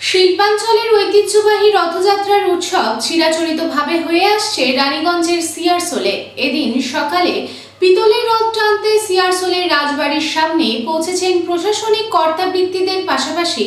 শিল্পাঞ্চলের ঐতিহ্যবাহী রথযাত্রার উৎসব চিরাচরিতভাবে হয়ে আসছে রানীগঞ্জের সিয়ারসোলে। এদিন সকালে পিতলের রথ টানতে সিয়ারসোলের রাজবাড়ির সামনে পৌঁছেছেন প্রশাসনিক কর্তাবৃত্তিদের পাশাপাশি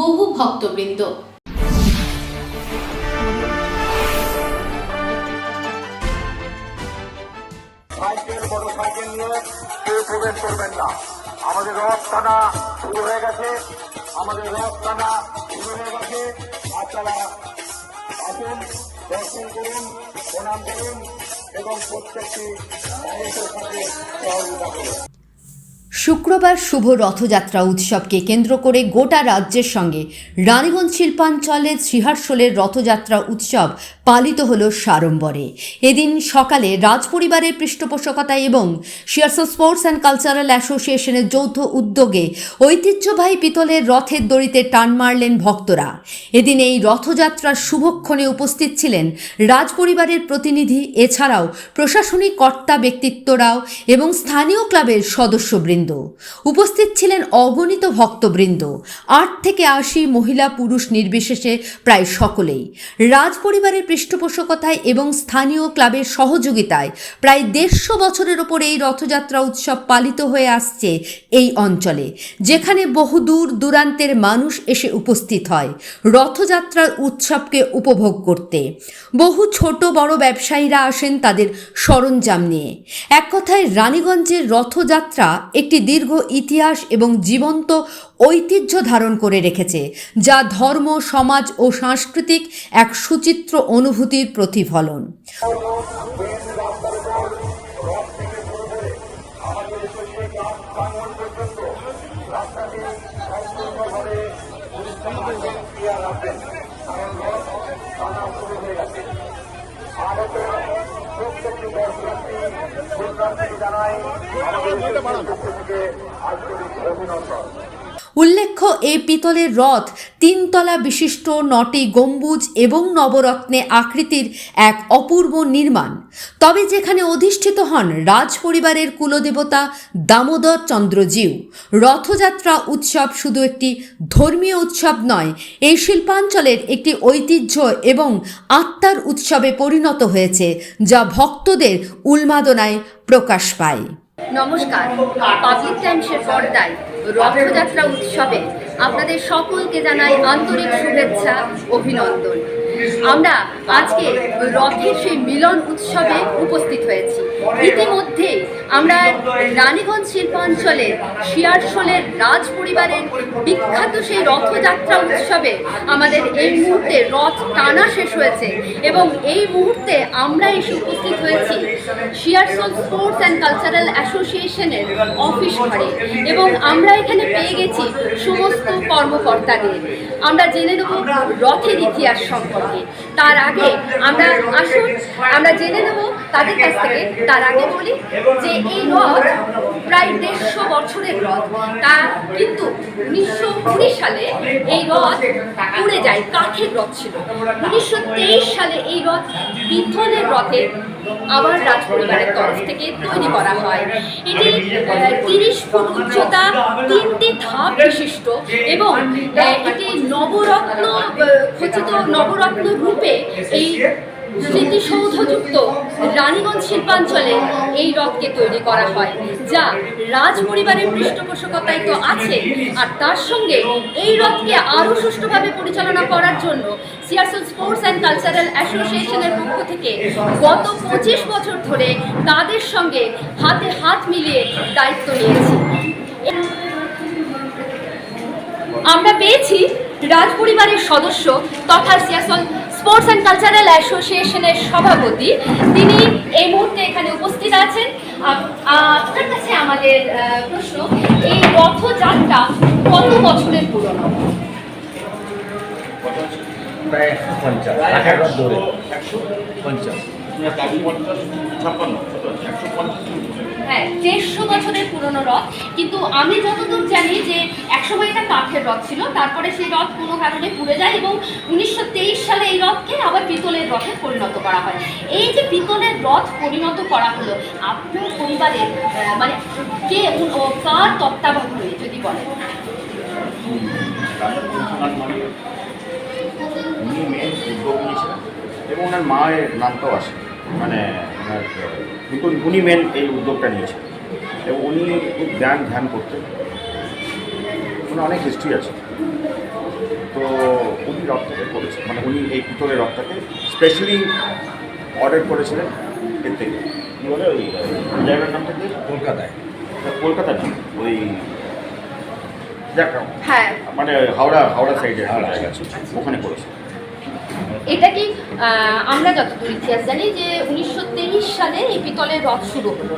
বহু ভক্তবৃন্দ। আমাদের রথ টানা শুরু হয়ে গেছে। আমাদের রথ টানা কাছে আপনারা আসুন দর্শন করুন, প্রণাম করুন এবং প্রত্যেকটি সাথে সহযোগিতা করুন। শুক্রবার শুভ রথযাত্রা উৎসবকে কেন্দ্র করে গোটা রাজ্যের সঙ্গে রানীগঞ্জ শিল্পাঞ্চলের শ্রীহারশোলের রথযাত্রা উৎসব পালিত হল সাড়ম্বরে। এদিন সকালে রাজপরিবারের পৃষ্ঠপোষকতায় এবং শিয়ারসো স্পোর্টস অ্যান্ড কালচারাল অ্যাসোসিয়েশনের যৌথ উদ্যোগে ঐতিহ্যবাহী পিতলের রথের দড়িতে টান মারলেন ভক্তরা। এদিন এই রথযাত্রার শুভক্ষণে উপস্থিত ছিলেন রাজপরিবারের প্রতিনিধি, এছাড়াও প্রশাসনিক কর্তা ব্যক্তিত্বরাও এবং স্থানীয় ক্লাবের সদস্যবৃন্দ। উপস্থিত ছিলেন অগণিত ভক্তবৃন্দ। আট থেকে আশি মহিলা পুরুষ নির্বিশেষে প্রায় সকলেই। রাজপরিবারের পৃষ্ঠপোষকতায় এবং স্থানীয় ক্লাবের সহযোগিতায় প্রায় দেড়শো বছরের ওপর এই রথযাত্রা উৎসব পালিত হয়ে আসছে এই অঞ্চলে, যেখানে বহু দূর দূরান্তের মানুষ এসে উপস্থিত হয় রথযাত্রার উৎসবকে উপভোগ করতে। বহু ছোট বড় ব্যবসায়ীরা আসেন তাদের সরঞ্জাম নিয়ে। এক কথায়, রানীগঞ্জের রথযাত্রা একটি দীর্ঘ ইতিহাস এবং জীবন্ত ঐতিহ্য ধারণ করে রেখেছে, যা ধর্ম, সমাজ ও সাংস্কৃতিক এক সুচিত্র অনুভূতির প্রতিফলন। অভিনন্দন। উল্লেখ্য, এই পিতলের রথ তিনতলা বিশিষ্ট নটি গম্বুজ এবং নবরত্নে আকৃতির এক অপূর্ব নির্মাণ। তবে যেখানে অধিষ্ঠিত হন রাজ পরিবারের কুলদেবতা দামোদর চন্দ্রজিউ, রথযাত্রা উৎসব শুধু একটি ধর্মীয় উৎসব নয়, এই শিল্পাঞ্চলের একটি ঐতিহ্য এবং আত্মার উৎসবে পরিণত হয়েছে, যা ভক্তদের উন্মাদনায় প্রকাশ পায়। নমস্কার। পাবলিক টাইমসের পর্দায় রথযাত্রা উৎসবে আপনাদের সকলকে জানাই আন্তরিক শুভেচ্ছা, অভিনন্দন। আমরা আজকে রথের সেই মিলন উৎসবে উপস্থিত হয়েছি। ইতিমধ্যে আমরা রানীগঞ্জ শিল্পাঞ্চলের শিয়ারশোলের রাজ পরিবারের বিখ্যাত সেই রথযাত্রা উৎসবে আমাদের এই মুহূর্তে রথ টানা শেষ হয়েছে এবং এই মুহূর্তে আমরা এসে উপস্থিত হয়েছি শিয়ারশোল স্পোর্টস অ্যান্ড কালচারাল অ্যাসোসিয়েশনের অফিস ঘরে এবং আমরা এখানে পেয়ে গেছি সমস্ত কর্মকর্তাদের। আমরা জেনে নেব রথের ইতিহাস সম্পর্কে। তার আগে আমরা আসুন, আমরা জেনে নেব তাদের কাছ থেকে, তার আগে বলি যে এই রথ প্রায় দেড়শো বছরের রথ। তা কিন্তু উনিশশো কুড়ি সালে এই রথ উড়ে যায়, কাঠের রথ ছিল। উনিশশো তেইশ সালে এই রথ পিথলের রথে আবার রাজপরিবারের তরফ থেকে তৈরি করা হয়। এটি তিরিশ ফুট উচ্চতা, তিনটি ধাপ বিশিষ্ট এবং এটি নবরত্ন খচিত নবরত্ন রূপে এই স্মৃতিসৌধযুক্ত রানীগঞ্জ শিল্পাঞ্চলে এই রথকে তৈরি করা হয়, যা রাজ পরিবারের পৃষ্ঠপোষকতায় তো আছে। আর তার সঙ্গে এই রথকে আরও সুষ্ঠুভাবে পরিচালনা করার জন্য সিয়ারসেল স্পোর্টস অ্যান্ড কালচারাল অ্যাসোসিয়েশনের পক্ষ থেকে গত পঁচিশ বছর ধরে তাদের সঙ্গে হাতে হাত মিলিয়ে দায়িত্ব নিয়েছি। আমরা পেয়েছি রাজ পরিবারের সদস্য তথা সিয়াসল স্পোর্টস অ্যান্ড কালচারাল অ্যাসোসিয়েশনের সভাপতি। তিনি এই মুহূর্তে এখানে উপস্থিত আছেন। আপনার কাছে আমাদের প্রশ্ন এই রথযাত্রা কত বছরের পুরনো? প্রায় পঞ্চাশ আঠারো ধরে। পঞ্চাশ। হ্যাঁ দেড়শো বছরের পুরনো রথ কিন্তু আমি যতদূর জানি যে একসময় এটা কাঠের রথ ছিল তারপরে সেই রথ কোনো কারণে পুড়ে যায় এবং উনিশশো তেইশ সালে এই রথকে আবার পিতলের রথে পরিণত করা হয় এই যে পিতলের রথ পরিণত করা হলো আপনার পরিবারের মানে কে কার তত্ত্বাবধানে যদি বলেন এবং ওনার মায়ের নামটাও আসে মানে কিন্তু উনি মেন এই উদ্যোগটা নিয়েছেন। এবং উনি খুব ধ্যান ধ্যান করতেন। ওনার অনেক হিস্ট্রি আছে। তো উনি রথটাকে করেছেন মানে উনি এই পিতলের রথটাকে স্পেশালি অর্ডার করেছিলেন এর থেকে। কী বলে ওই জায়গার নামটা কি? কলকাতায়। কলকাতা না ওই দেখ হ্যাঁ। মানে হাওড়া হাওড়া সাইডে একটা জায়গা আছে ওখানে করেছে এটা কি আমরা যতদূর ইতিহাস জানি যে উনিশশো তেইশ সালে এই পিতলের রথ শুরু হলো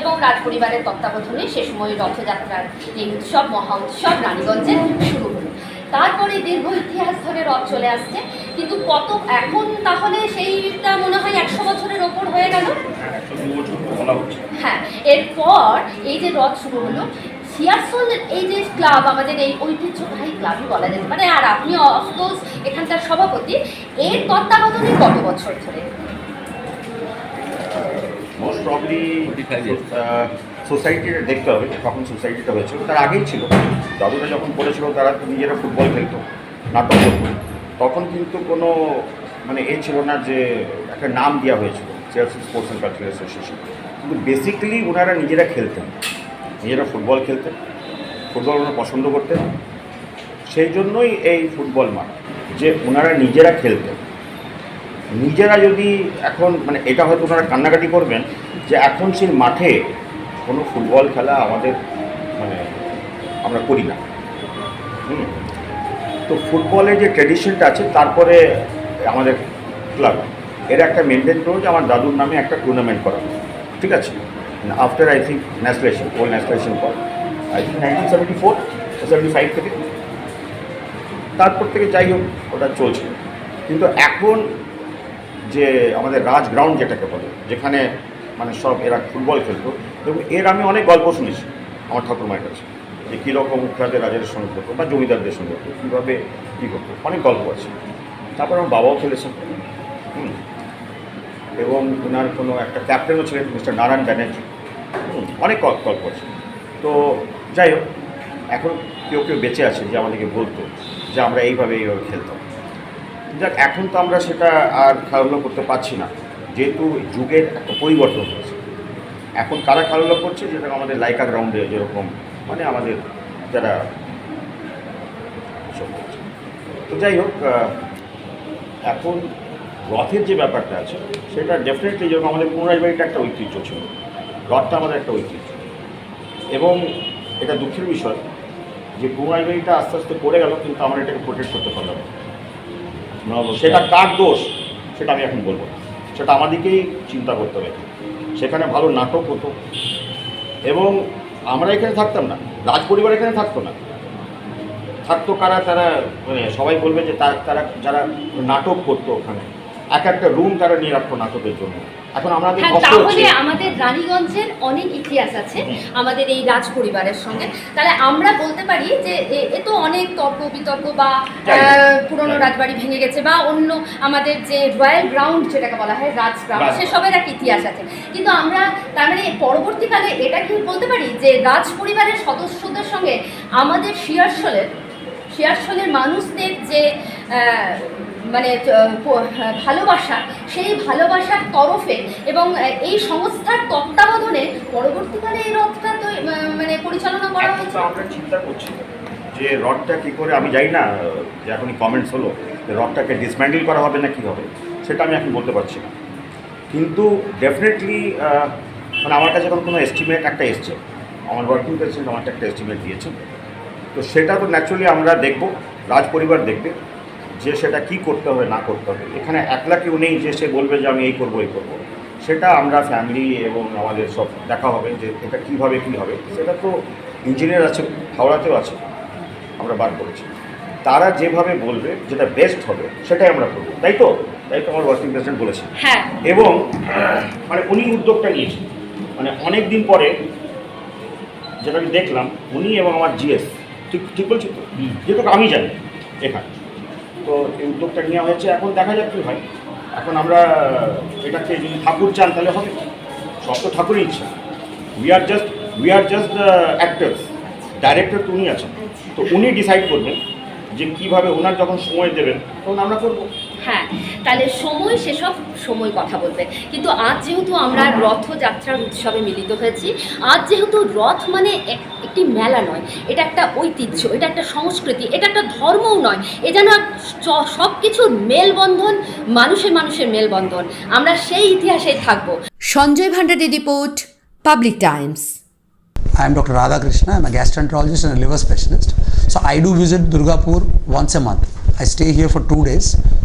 এবং রাজপরিবারের তত্ত্বাবধানে সে সময় রথযাত্রার এই উৎসব মহা উৎসব রানীগঞ্জে শুরু হলো। তারপরে দীর্ঘ ইতিহাস ধরে রথ চলে আসছে কিন্তু কত এখন তাহলে সেইটা মনে হয় একশো বছরের ওপর হয়ে গেল? হ্যাঁ এরপর এই যে রথ শুরু হলো সিয়ারসোল এই যে ক্লাব আমাদের এই ঐতিহ্যবাহী ক্লাবই বলা যেতে পারে। আর আপনি অফকোর্স এখানকার সভাপতি। এর তত্ত্বাবধানে কত বছর ধরে? মোস্ট প্রবলি 45 সোসাইটিটা দেখতে হবে কখন সোসাইটিটা হয়েছিল। তার আগেই ছিল। দাদুরা যখন পড়েছিল তারা তো নিজেরা ফুটবল খেলতো নাটক করতো। তখন কিন্তু কোনো মানে এ ছিল না যে একটা নাম দেওয়া হয়েছিল চেয়ারসি স্পোর্টস অ্যান্ড কালচারাল অ্যাসোসিয়েশন কিন্তু বেসিক্যালি ওনারা নিজেরা খেলতেন। নিজেরা ফুটবল খেলতেন ফুটবল ওনারা পছন্দ করতেন। সেই জন্যই এই ফুটবল মাঠ, যে ওনারা নিজেরা খেলতেন। নিজেরা যদি এখন মানে এটা হয়তো ওনারা কান্নাকাটি করবেন যে এখন সেই মাঠে কোনো ফুটবল খেলা আমাদের মানে আমরা করি না। হুম। তো ফুটবলের যে ট্র্যাডিশনটা আছে, তারপরে আমাদের ক্লাব। এর একটা মেনটেন করো যে আমার দাদুর নামে একটা টুর্নামেন্ট করা। ঠিক আছে? After I think nationalization old nationalization পর I think nineteen seventy four seventy five থেকে। তারপর থেকে যাই হোক ওটা চলছে। কিন্তু এখন যে আমাদের রাজ গ্রাউন্ড যেটাকে বলে যেখানে মানে সব এরা ফুটবল খেলতো এবং এর আমি অনেক গল্প শুনেছি আমার ঠাকুরমায়ের কাছে যে কীরকম মুখরাজের রাজের সঙ্গে হতো বা জমিদারদের সঙ্গে হতো কীভাবে কী হতো অনেক গল্প আছে। তারপর আমার বাবাও খেলেছেন হুম। এবং ওনার কোনো একটা ক্যাপ্টেনও ছিলেন মিস্টার নারায়ণ ব্যানার্জি। অনেক গল্প গল্প আছে। তো যাই হোক, এখন কেউ কেউ বেঁচে আছে যে আমাদেরকে বলতো যে আমরা এইভাবে এইভাবে খেলতাম। যাক, এখন তো আমরা সেটা আর খেলাধুলো করতে পারছি না। যেহেতু যুগের একটা পরিবর্তন হয়েছে। এখন কারা খেলাধুলো করছে? যেটা আমাদের লাইকা গ্রাউন্ডে যেরকম মানে আমাদের যারা তো যাই হোক এখন রথের যে ব্যাপারটা আছে, সেটা ডেফিনেটলি যেরকম আমাদের পুনরাজ বাড়িটা একটা ঐতিহ্য ছিল। রথটা আমাদের একটা ঐতিহ্য। এবং এটা দুঃখের বিষয় যে পুনরাজ আস্তে আস্তে পড়ে গেল কিন্তু আমরা এটাকে প্রোটেক্ট করতে পারলাম সেটা কার দোষ সেটা আমি এখন বলব সেটা আমাদেরকেই চিন্তা করতে হবে। সেখানে ভালো নাটক হতো। এবং আমরা এখানে থাকতাম না রাজ পরিবার এখানে থাকতো না। থাকতো কারা তারা মানে সবাই বলবে যে তারা তারা যারা নাটক করতো ওখানে। এক একটা রুম তারা রাখতো নাটকের জন্য। এখন আমাদের হ্যাঁ তাহলে আমাদের রানীগঞ্জের অনেক ইতিহাস আছে আমাদের এই রাজ পরিবারের সঙ্গে। তাহলে আমরা বলতে পারি যে এ- তো অনেক তর্ক বিতর্ক বা পুরনো রাজবাড়ি ভেঙে গেছে বা অন্য আমাদের যে রয়্যাল গ্রাউন্ড যেটাকে বলা হয় রাজ গ্রাউন্ড সেসবের একটা ইতিহাস আছে। কিন্তু আমরা তার মানে পরবর্তীকালে এটা কি বলতে পারি যে রাজ পরিবারের সদস্যদের সঙ্গে আমাদের শিয়ারশলের শিয়ারশলের মানুষদের যে মানে আহ, ভালোবাসা সেই ভালোবাসার তরফে এবং এই সংস্থার তত্ত্বাবধানে পরবর্তীকালে এই রথটা তো মানে পরিচালনা করা হয়েছে? আমরা চিন্তা করছি যে রডটা কী করে আমি জানি না যে এখনই কমেন্টস হলো যে রডটাকে ডিসম্যান্ডেল করা হবে না কী হবে সেটা আমি এখন বলতে পারছি না। কিন্তু ডেফিনেটলি মানে আমার কাছে এখন কোনো এস্টিমেট একটা এসছে আমার ওয়ার্কিং প্রেসিডেন্ট আমাকে একটা এস্টিমেট দিয়েছে। তো সেটা তো ন্যাচুরালি আমরা দেখব রাজ পরিবার দেখবে। যে সেটা কি করতে হবে না করতে হবে। এখানে একলা কেউ নেই যে সে বলবে যে আমি এই করব এই করব। সেটা আমরা ফ্যামিলি এবং আমাদের সব দেখা হবে যে এটা কীভাবে কী হবে। সেটা তো ইঞ্জিনিয়ার আছে হাওড়াতেও আছে। আমরা বার করেছি। তারা যেভাবে বলবে যেটা বেস্ট হবে সেটাই আমরা করব। তাই তো? তাই তো আমার ওয়ার্কিং প্রেসিডেন্ট বলেছে হ্যাঁ। এবং মানে উনি উদ্যোগটা নিয়েছেন। মানে অনেক দিন পরে যেটা আমি দেখলাম উনি এবং আমার জিএস ঠিক ঠিক বলছি তো? যেটুকু আমি জানি এখানে। তো এই উদ্যোগটা নেওয়া হয়েছে। এখন দেখা যাক কী হয়। এখন আমরা, এটাকে যদি ঠাকুর চান, তাহলে হবে সব তো ঠাকুরই ইচ্ছা। We are just we are just actors director তো উনি আছেন। তো উনি ডিসাইড করবেন যে কীভাবে ওনার যখন সময় দেবেন, তখন আমরা করব। হ্যাঁ তাহলে সময় সেসব সময় কথা বলবে কিন্তু আজ যেহেতু আমরা রথযাত্রার উৎসবে মিলিত হয়েছি আজ যেহেতু রথ মানে এক- একটি মেলা নয় এটা একটা ঐতিহ্য এটা একটা সংস্কৃতি এটা একটা ধর্মও নয় এ যেন সব কিছুর মেলবন্ধন মানুষের মানুষের মেলবন্ধন আমরা সেই ইতিহাসেই থাকব Sanjay Bhandari report Public Times I am Dr. Radhakrishna. I am a gastroenterologist and a liver specialist. So I do visit Durgapur once a month. I stay here for two days.